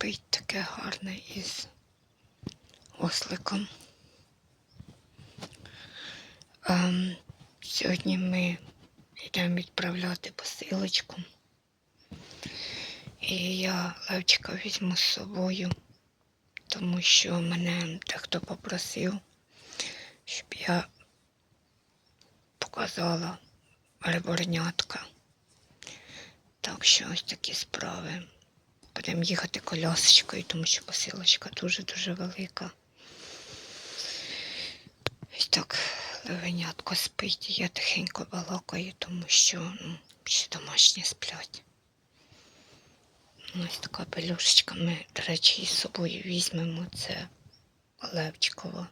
Спить таке гарне із осликом. Ем, сьогодні ми йдемо відправляти посилочку. І я Левчика візьму з собою, тому що мене дехто попросив, щоб я показала реборнятка. Так що ось такі справи. Будемо їхати колясочкою, тому що посилочка дуже-дуже велика. Ось так левенятко спить, я тихенько балакаю, тому що ну, ще домашні сплять. Ось така пелюшечка. Ми, до речі, із собою візьмемо. Це Левчикова.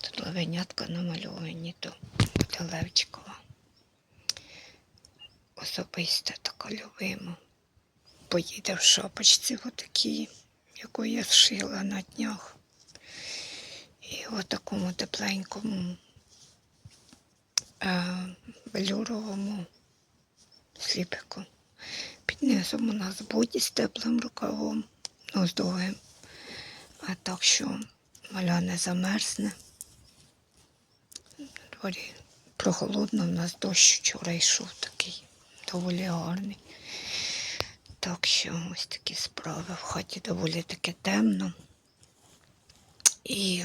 Тут левенятка намальовані, то буде Левчикова. Особисто така любима. Поїде в шапочці отакій, яку я зшила на днях. І в такому тепленькому е, велюровому сліпику. Під низом у нас боді з теплим рукавом, ну, з довгим. А так що маля не замерзне. На дворі прохолодно, у нас дощ вчора йшов такий доволі гарний. Так що ось такі справи. В хаті доволі таки темно. І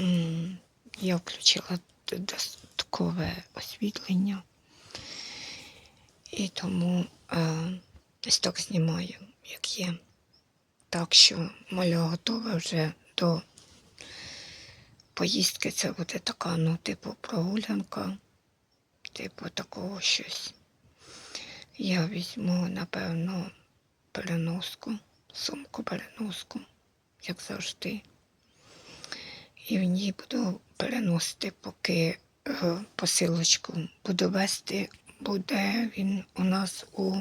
м, я включила додаткове освітлення. І тому е, ось так знімаю, як є. Так що моля готова вже до поїздки. Це буде така, ну, типу, прогулянка, типу такого щось. Я візьму, напевно, переноску, сумку переноску, як завжди. І в ній буду переносити, поки е, посилочку буду вести, буде він у нас у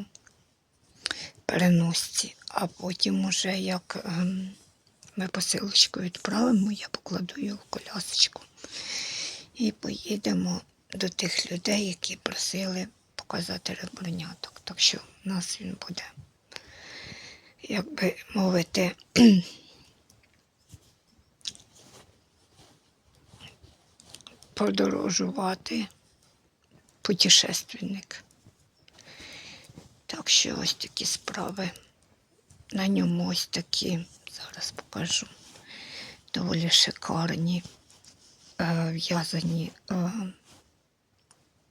переносці. А потім уже як ем, ми посилочку відправимо, я покладу його в колясочку. І поїдемо до тих людей, які просили показати ребруняток. Так що в нас він буде, як би мовити, подорожувати путешественник. Так що ось такі справи. На ньому ось такі, зараз покажу, доволі шикарні е, в'язані е,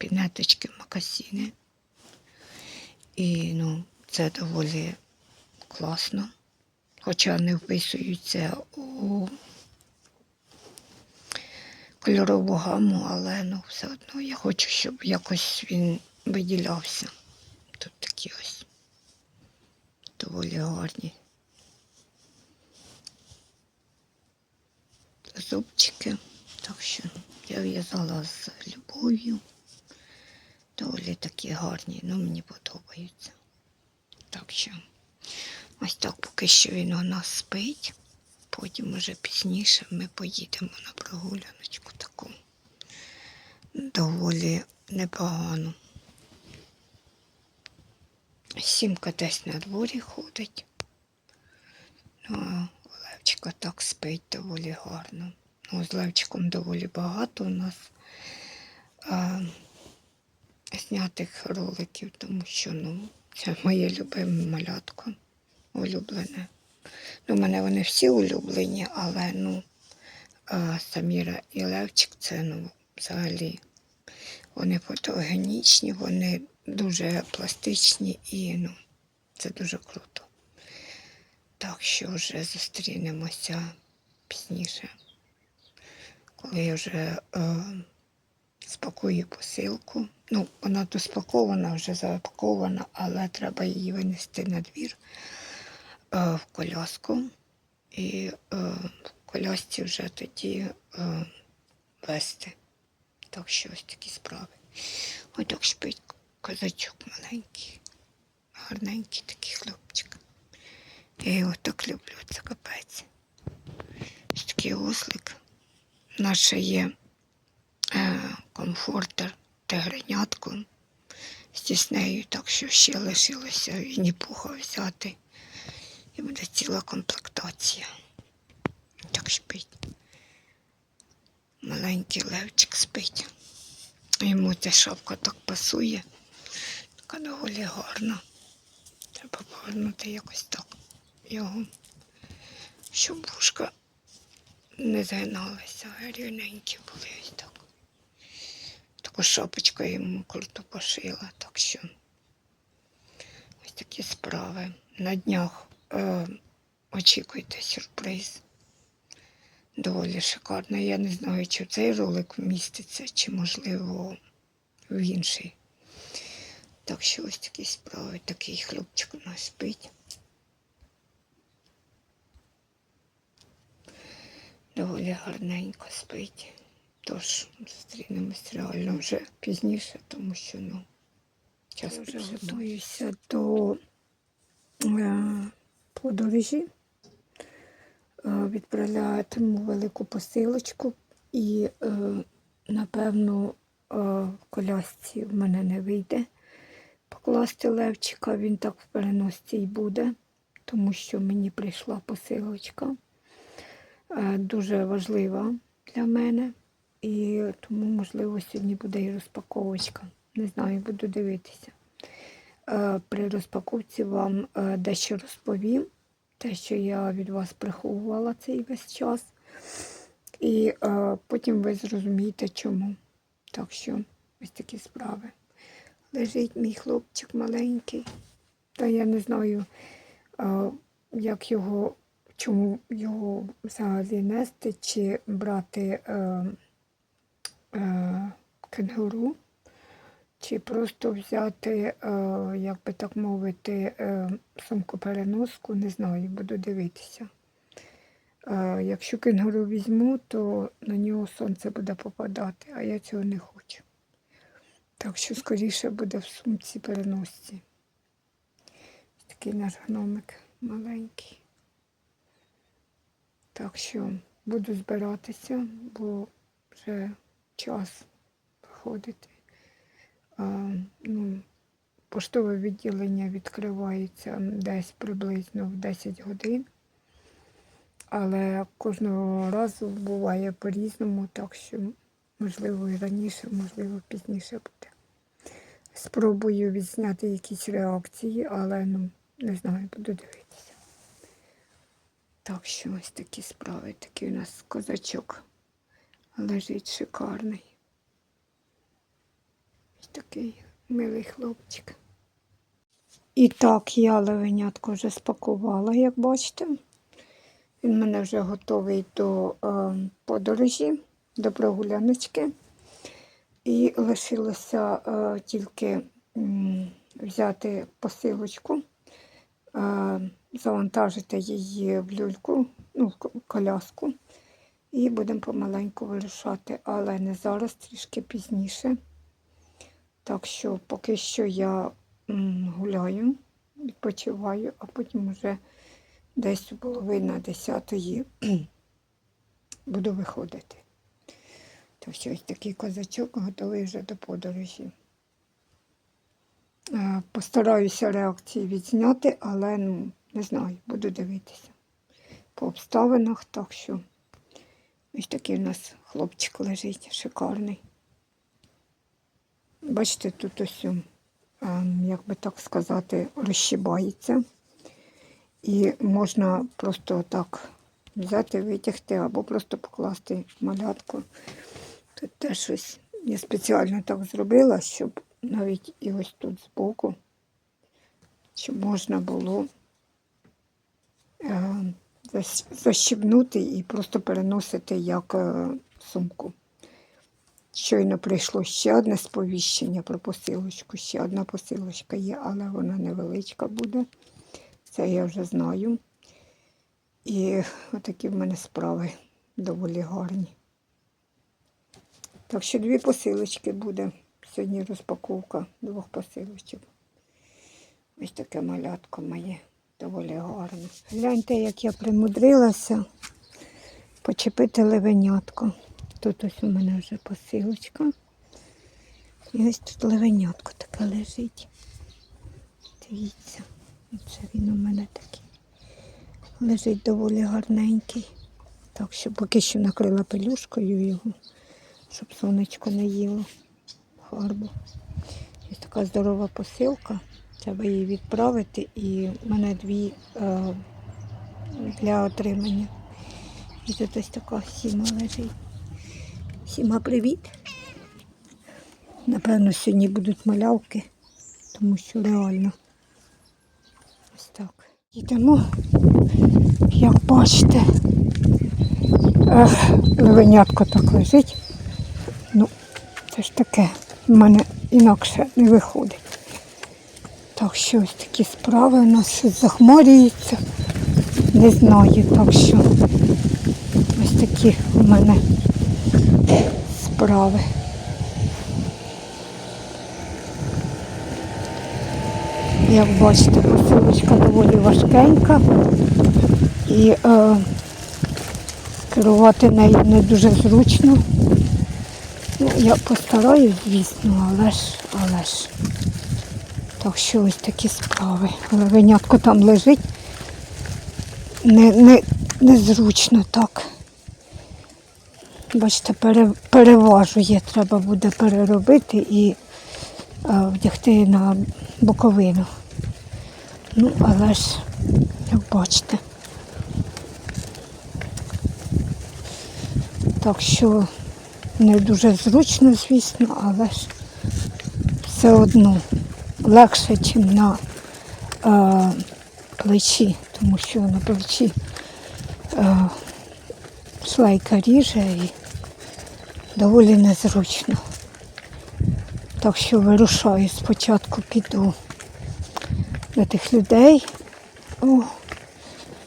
пінеточки макасіни. І ну, це доволі класно. Хоча не вписуються у кольорову гаму, але ну, все одно я хочу, щоб якось він виділявся. Тут такі ось доволі гарні. Зубчики. Так що я в'язала з любов'ю. Доволі такі гарні, ну мені подобаються. Так що ось так поки що він у нас спить. Потім уже пізніше ми поїдемо на прогуляночку таку. Доволі непогану. Сімка десь на дворі ходить. Ну, а Левчика так спить доволі гарно. Ну, з Левчиком доволі багато у нас знятих роликів, тому що ну, це моє любиме малятко улюблене. Ну, у мене вони всі улюблені, але ну, Саміра і Левчик це ну, взагалі вони фотогенічні, вони дуже пластичні і ну, це дуже круто. Так що вже зустрінемося пізніше, коли я вже е, спакую посилку. Ну, вона тут спакована, вже запакована, але треба її винести на двір е, в коляску. І е, в колясці вже тоді е, вести. Так що ось такі справи. Ось так спить козачок маленький, гарненький такий хлопчик. Я його так люблю, це капець. Ось такий ослик. Наше є е, комфортер тигренятко з тіснею, так що ще лишилося Вінні-Пуха взяти. І буде ціла комплектація. Так спить. Маленький левчик спить. Йому ця шапка так пасує. Така доволі гарна. Треба повернути якось так його, щоб вушка не згиналися, а рівненькі були ось так. Таку шапочку йому круто пошила, так що ось такі справи. На днях е, очікуйте сюрприз. Доволі шикарно. Я не знаю, чи цей ролик вміститься, чи, можливо, в інший. Так що ось такі справи. Такий хлопчик у нас спить. Доволі гарненько спить. Тож зустрінемось реально вже пізніше, тому що ну, час вже готуюся до е, подорожі. Е, відправлятиму велику посилочку і, е, напевно, е, в колясці в мене не вийде покласти Левчика, він так в переносці й буде, тому що мені прийшла посилочка. Е, Дуже важлива для мене. І тому, можливо, сьогодні буде і розпаковочка. Не знаю, буду дивитися. Е, При розпаковці вам е, дещо розповім, те, що я від вас приховувала цей весь час. І е, потім ви зрозумієте, чому. Так що ось такі справи. Лежить мій хлопчик маленький. Та я не знаю, е, як його, чому його взагалі нести, чи брати е, кенгуру, чи просто взяти, е, як би так мовити, е, сумку-переноску, не знаю, буду дивитися. Е, якщо кенгуру візьму, то на нього сонце буде попадати, а я цього не хочу. Так що скоріше буде в сумці переносці. Такий наш гномик маленький. Так що буду збиратися, бо вже час виходити. А, ну, поштове відділення відкривається десь приблизно в 10 годин. Але кожного разу буває по-різному, так що можливо і раніше, можливо, пізніше буде. Спробую відзняти якісь реакції, але ну, не знаю, буду дивитися. Так що ось такі справи. Такий у нас козачок лежить шикарний. Ось такий милий хлопчик. І так, я левенятко вже спакувала, як бачите. Він мене вже готовий до е, подорожі, до прогуляночки. І лишилося е, тільки м, взяти посилочку, е, завантажити її в люльку, ну, в коляску, і будемо помаленьку вирушати, але не зараз, трішки пізніше. Так що поки що я гуляю, відпочиваю, а потім вже десь у половина десятої буду виходити. Так що ось такий козачок готовий вже до подорожі. Е, Постараюся реакції відзняти, але ну, не знаю, буду дивитися по обставинах, так що ось такий у нас хлопчик лежить, шикарний. Бачите, тут ось, ем, як би так сказати, розщибається. І можна просто так взяти, витягти або просто покласти малятку. Тут теж щось я спеціально так зробила, щоб навіть і ось тут збоку, щоб можна було е, зас- защібнути і просто переносити як е, сумку. Щойно прийшло ще одне сповіщення про посилочку. Ще одна посилочка є, але вона невеличка буде. Це я вже знаю. І отакі в мене справи доволі гарні. Так що дві посилочки буде. Сьогодні розпаковка двох посилочок. Ось таке малятко моє доволі гарне. Гляньте, як я примудрилася почепити левенятко. Тут ось у мене вже посилочка. І ось тут левенятко таке лежить. Дивіться, оце він у мене такий. лежить доволі гарненький. Так що поки що накрила пелюшкою його, щоб сонечко не їло фарбу. Ось така здорова посилка. Треба її відправити. І в мене дві е, для отримання. І тут ось така сіма лежить. Сіма, привіт. Напевно, сьогодні будуть малявки, тому що реально ось так. Йдемо, як бачите, левенятко так лежить. Ну, це ж таке, в мене інакше не виходить. Так що ось такі справи у нас щось захмарюється. Не знаю, так що ось такі у мене справи. Як бачите, посилочка доволі важкенька і е, керувати нею не дуже зручно. Ну, я постараюсь, звісно, але ж, але ж. Так що ось такі справи. Левенятко там лежить. Не, не, незручно так. Бачите, пере, переважує, треба буде переробити і е, вдягти на боковину. Ну, але ж, як бачите. Так що не дуже зручно, звісно, але ж все одно легше, ніж на е, плечі, тому що на плечі е, шлейка ріже і доволі незручно. Так що вирушаю, спочатку піду до тих людей, о,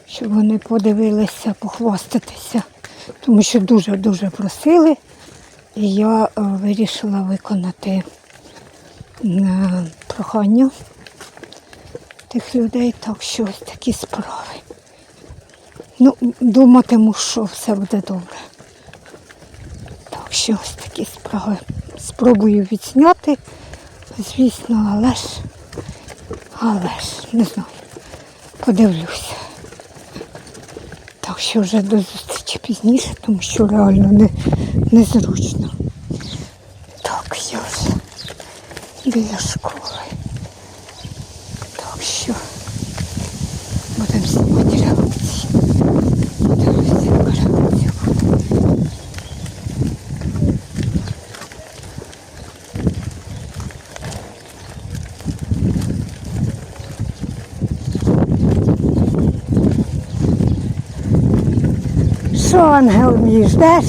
щоб вони подивилися, похвастатися, тому що дуже-дуже просили. І я е, вирішила виконати е, прохання тих людей, так що ось такі справи. Ну, думатиму, що все буде добре. Так що ось такі справи. Спробую відзняти, звісно, але ж, але ж, не знаю, подивлюся. Так що вже до зустрічі пізніше, тому що реально не, незручно. біля школи. Так що будемо знімати реакції. Подивимося, яка реакція буде. Що, ангел мій, ждеш?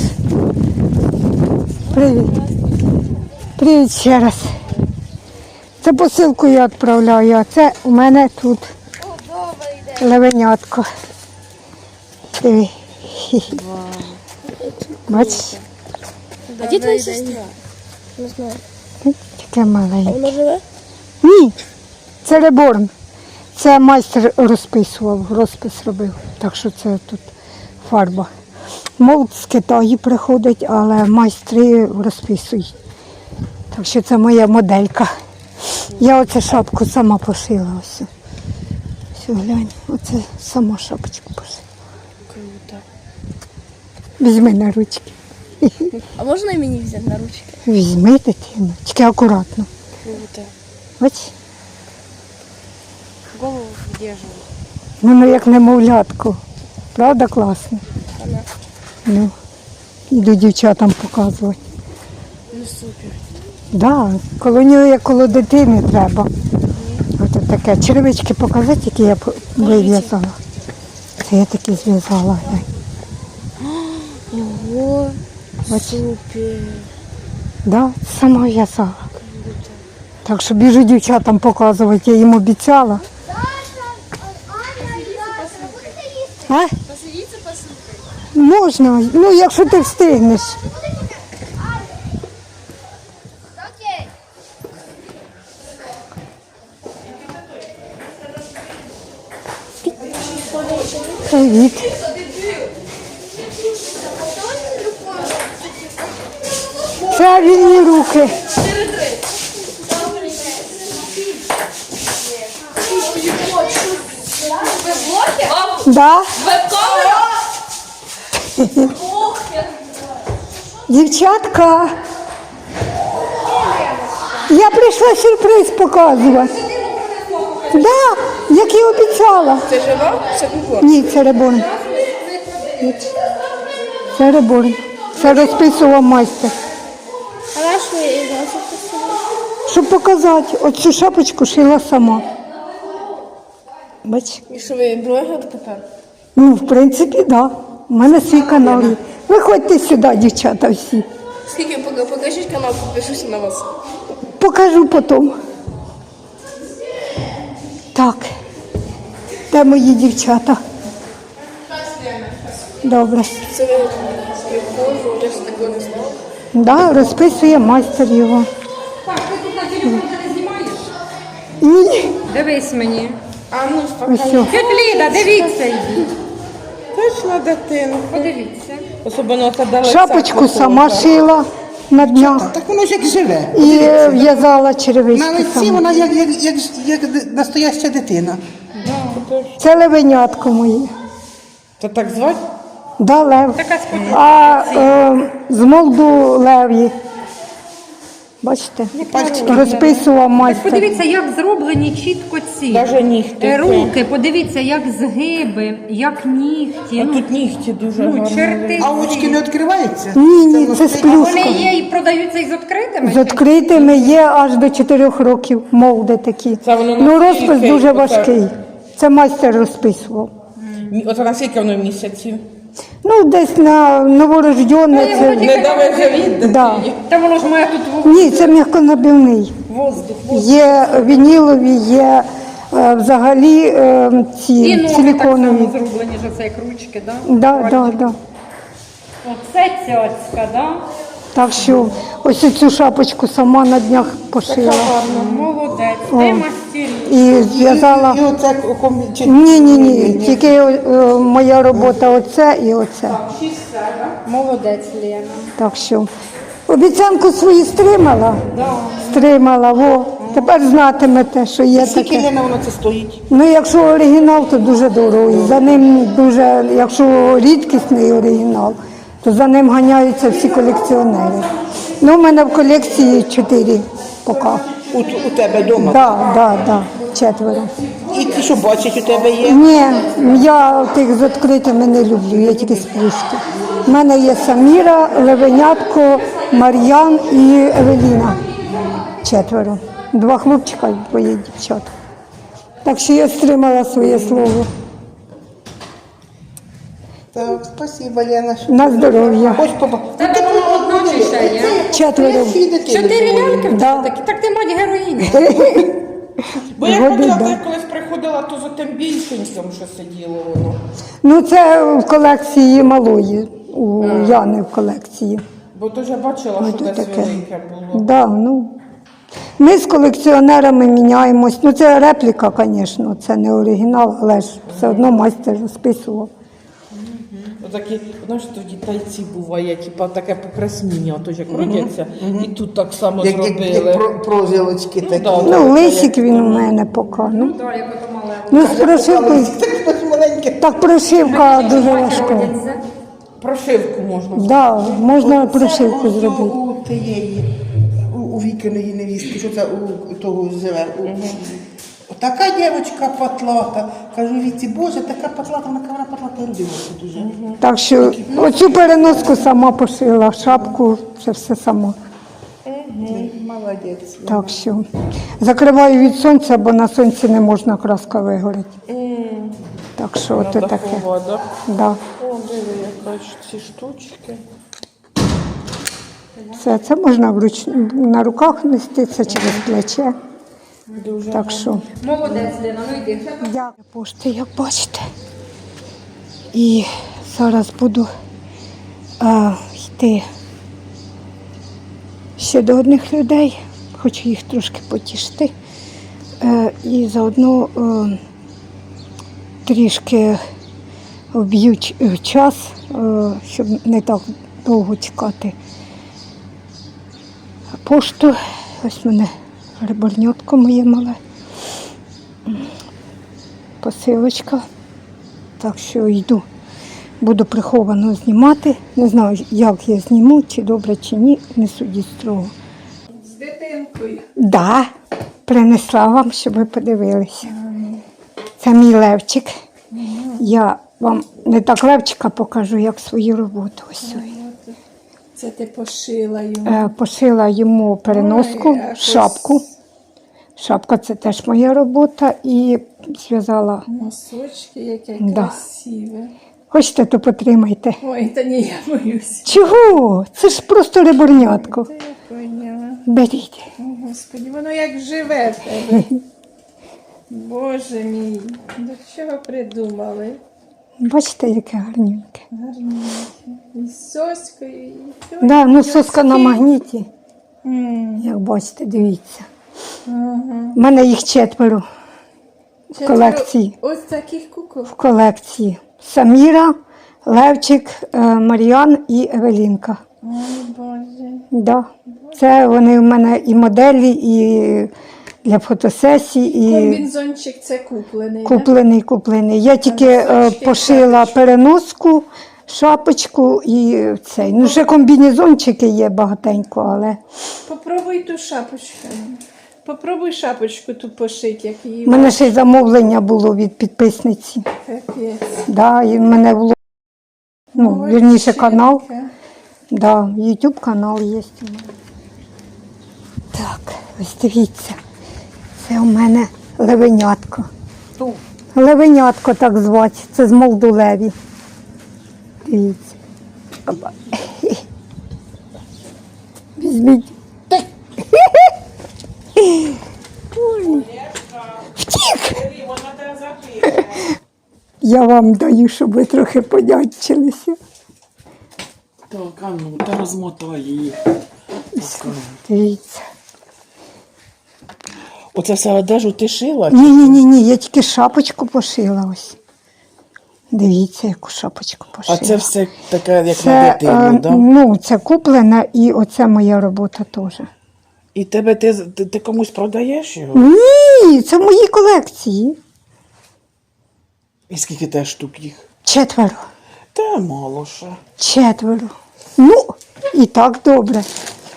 Привіт. Привіт ще раз. Це посилку я відправляю, а це у мене тут левенятко. Диви. Бачиш, А де твоя сестра? Не знаю. таке маленьке. Вона живе? Ні, це реборн. Це майстер розписував, розпис робив. Так що це тут фарба. Молд з Китаю приходить, але майстри розписують. Так що це моя моделька. Я оце шапку сама пошила. Ось. Ось глянь, оце сама шапочку пошила. Круто. Візьми на ручки. А можна і мені взяти на ручки? Візьми дитину, тільки акуратно. Круто. Ось. Голову вдерживаю. Ну, ну як немовлятко. Правда класно? Вона. Ну, іду дівчатам показувати. Ну супер. Да, коло нього як коло дитини треба. Ось таке. Черевички показати, які я вив'язала. Це я такі зв'язала. Ого. Супер. Да, сама в'язала. Так що біжу дівчатам показувати, я їм обіцяла. А? Можна, ну якщо ти встигнеш. Привіт. Це вільні руки. Да? Дівчатка. Я прийшла сюрприз показувати. Да, як і обіцяла. Це жива? Це кукла. Ні, це реборн. Це реборн. Це розписував майстер. А наш ви і носите? Щоб показати, оцю шапочку шила сама. Бач? І що ви блогер тепер? Ну, в принципі, так. Да. У мене свій канал є. Виходьте сюди, дівчата, всі. Скільки покажіть канал, підпишуся на вас. Покажу потім. Так. Де мої дівчата? Добре. Да, розписує майстер його. Так, ти тут на телефон не знімаєш? Ні. Дивись мені. А ну Ось. Ліда, дивіться її. Точно дитина. Подивіться. Особливо та далеко. Шапочку сама шила на днях Так воно ж як живе. і е, в'язала На лиці сама. вона як, як, як, як настояща дитина. Це левенятко моє. То так звати? Да, лев. А е, з молду лев'ї. Бачите? Розписував Так майстер. подивіться, як зроблені чітко ці Даже нігти. е, руки. Подивіться, як згиби, як нігті. А Ну, тут нігті дуже ну, черти. А очки не відкриваються? Ні, ні, це з Вони плюском. є і продаються із відкритими? З відкритими є аж до 4 років молди такі. Це воно Ну наскільки? розпис дуже Оце- важкий. Це майстер розписував. Мі- От на скільки воно місяців? Ну, десь на новорождене я це. Не давай Да. Та воно ж має тут воздух. Ні, це м'яконабивний. воздух. Є вінілові, є е, взагалі е, І ці ноги так само силіконові. зроблені, що це як ручки, да? Да, да, да. Оце цяцька, да? Так що ось цю шапочку сама на днях пошила. Молодець, ти мастерів. І зв'язала. І оце. Ні, ні, ні. Тільки е, моя робота оце і оце. Молодець, Лена. Так що обіцянку свою стримала. Стримала, во. Тепер знатимете, що є Скільки таке. Лена воно це стоїть? Ну, якщо оригінал, то дуже дорого. І За ним дуже, якщо рідкісний оригінал, то за ним ганяються всі колекціонери. Ну, у мене в колекції чотири поки. У, у тебе вдома. Так, так, так, четверо. І ті, що бачать, у тебе є. Ні, я тих з відкритими не люблю, я тільки з плюшки. У мене є Саміра, Левенятко, Мар'ян і Евеліна. Четверо. Два хлопчика і двоє дівчат. Так що я стримала своє слово. Так, спасибо, Лена. що- На здоров'я. Хоч поба... Та ти одна чи ще є? Четверо. Чотири ляльки? в Да. тебе такі? Так ти мать героїні. Бо я Годи, хотіла, да. коли колись приходила, то за тим більшеньким, що сиділо воно. Ну, це в колекції малої, у Яни в колекції. Бо то ж я бачила, що тут десь таке. велике було. Да, ну. Ми з колекціонерами міняємось. Ну, це репліка, звісно, це не оригінал, але ж все одно майстер розписував. Отакі, знаєш, то в дітей буває, типа таке покраснення, то ж як родяться, і тут так само Як, як, зробили. як про, прожилочки такі. да. Ну, лисик він у мене поки. Ну, Так, як ото мале. ну з прошивкою. Так прошивка дуже важка. Прошивку можна. Да, можна прошивку Ось зробити. У тієї, у, у вікиної невістки, що це у того живе. У, Така дівчинка патлата. Кажу, віці, боже, така патлата, вона кавара патлата родилася дуже. Так що оцю переноску сама пошила, шапку, це все сама. Молодець. Так що закриваю від сонця, бо на сонці не можна краска вигорить. Так що ото таке. Да? О, диви, яка ж ці штучки. Це, це можна вруч... на руках нести, це через плече. Дуже Так що. Молодець, Лена, ну йди. Дякую. Пошти, як бачите. І зараз буду а, йти ще до одних людей, хочу їх трошки потішити. Е, і заодно е, трішки вб'ю ч- е, час, е, щоб не так довго чекати пошту. Ось мене риборнятко моє мале посилочка. Так що йду. Буду приховано знімати. Не знаю, як я зніму, чи добре, чи ні, не судіть строго. З дитинкою. Да, принесла вам, щоб ви подивилися. Це мій левчик. Я вам не так левчика покажу, як свою роботу. Ось. Це ти пошила йому. Е, Пошила йому переноску, Ой, якось. шапку. Шапка це теж моя робота. І зв'язала. Носочки, яке Да. красиве. Хочете, то потримайте. Ой, та ні, я боюсь. Чого? Це ж просто реборнятко. Беріть. О, Господи, воно як живе в тебе. Боже мій, до чого придумали? Бачите, яке гарненьке. І з і то. Да, ну соска на магніті. М, Як бачите, дивіться. ага. У мене їх четверо Четверо- колекції. Ось таких кукол. в колекції. Саміра, Левчик, е, Мар'ян і Евелінка. Ой, Боже. Да. Це вони в мене і моделі, і для фотосесій, і Комбінзончик це куплений. куплений, куплений. Я тільки е, пошила переноску, шапочку і цей. Ну, ще комбінезончики є багатенько, але Попробуй ту шапочку. Попробуй шапочку ту пошити, як її в мене ще й замовлення було від підписниці. капець. Да, і в мене було, ну, вірніше, канал. Молодчинка. Да, YouTube канал є. у мене. Так, ось дивіться. Це у мене левенятко. Левенятко так звати. Це з Молдулеві. Дивіться. Візьміть. Втік. Я вам даю, щоб ви трохи подячилися. Так, а ну, та розмотай її. Дивіться. Оце все одежу ти шила? Ні, ні, ні, ні, я тільки шапочку пошила ось. Дивіться, яку шапочку пошила. А це все таке, як на дитину, е, да? ну, це куплена і оце моя робота теж. І тебе ти, ти, ти комусь продаєш його? Ні, це в моїй колекції. І скільки теж штук їх? Четверо. Та мало ще. Четверо. Ну, і так добре.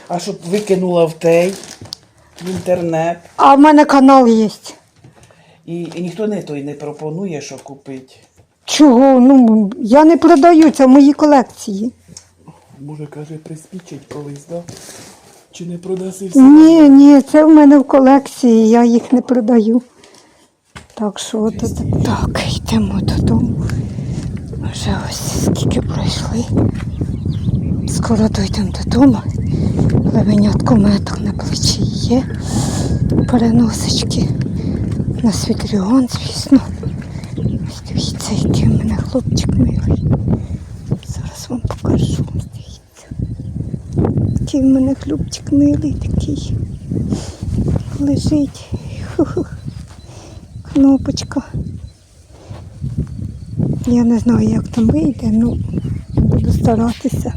А щоб викинула в той, в інтернет. А в мене канал є. І, і ніхто не той не пропонує, що купити. Чого? Ну, я не продаю, це в моїй колекції. Може, каже, приспічить колись, да? Чи не продаси все? Ні, ні, це в мене в колекції, я їх не продаю. Так що от, от- так, йдемо додому. Вже ось скільки пройшли. Скоро дійдемо додому. Левенятко меток на плечі є. Переносочки на світліон, звісно. Ось дивіться, який в мене хлопчик милий. Зараз вам покажу. Дивіться. Який в мене хлопчик милий такий. Лежить. Кнопочка. Я не знаю, як там вийде, ну буду старатися,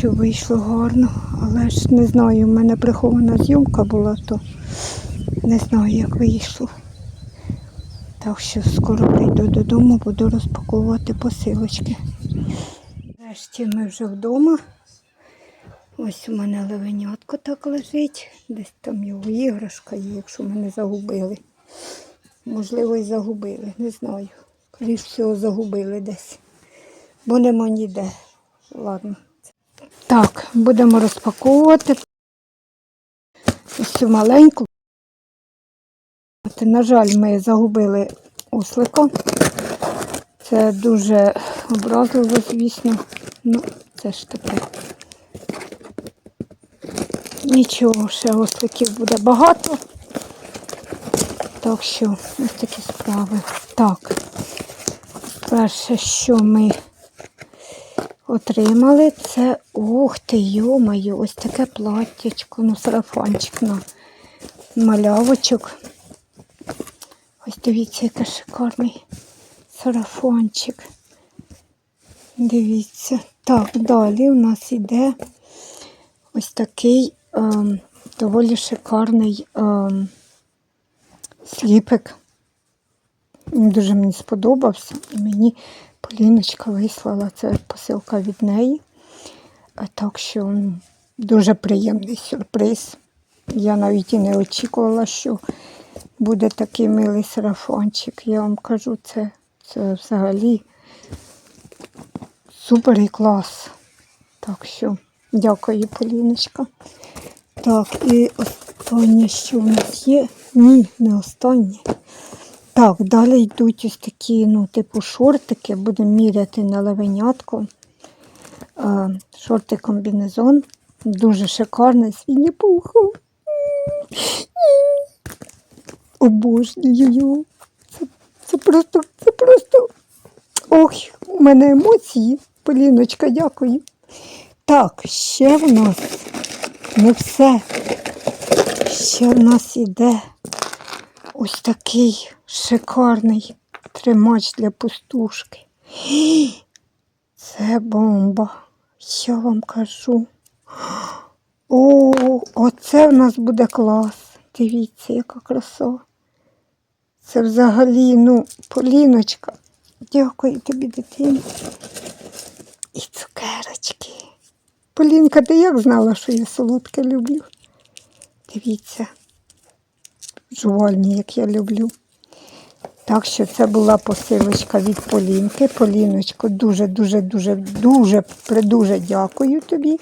щоб вийшло гарно. Але ж не знаю, в мене прихована зйомка була, то не знаю, як вийшло. Так що скоро прийду додому, буду розпаковувати посилочки. Нарешті ми вже вдома. Ось у мене левенятко так лежить. Десь там його іграшка є, якщо мене загубили. Можливо, і загубили, не знаю. Скоріше всього, загубили десь. Бо нема ніде. Ладно. Так, будемо розпаковувати. Ось цю маленьку. На жаль, ми загубили ослика. Це дуже образливо, звісно. Ну, це ж таке. Нічого, ще осликів буде багато. Так що ось такі справи. Так. Перше, що ми отримали, це ух ти, йомаю, ось таке платтячко, ну, сарафанчик на малявочок. Ось дивіться, який шикарний сарафанчик. Дивіться. Так, далі у нас іде ось такий ем, доволі шикарний ем, сліпик. Дуже мені сподобався. І мені Поліночка вислала це посилка від неї. А так що дуже приємний сюрприз. Я навіть і не очікувала, що буде такий милий сарафанчик. Я вам кажу, це, це взагалі супер і клас. Так що дякую, Поліночка. Так, і останнє, що в нас є. Ні, не останнє. Так, далі йдуть ось такі, ну, типу, шортики. Будемо міряти на левенятку. Е, шорти комбінезон. Дуже шикарний з Вінні Обожнюю його. Це, це просто, це просто. Ох, у мене емоції. Поліночка, дякую. Так, ще в нас не все. Ще в нас іде ось такий шикарний тримач для пустушки. Це бомба. Я вам кажу. О, оце в нас буде клас. Дивіться, яка краса. Це взагалі, ну, Поліночка. Дякую тобі, дитині. І цукерочки. Полінка, ти як знала, що я солодке люблю? Дивіться, жувальні, як я люблю. Так що це була посилочка від Полінки. Поліночко, дуже, дуже, дуже, дуже, дуже дякую тобі.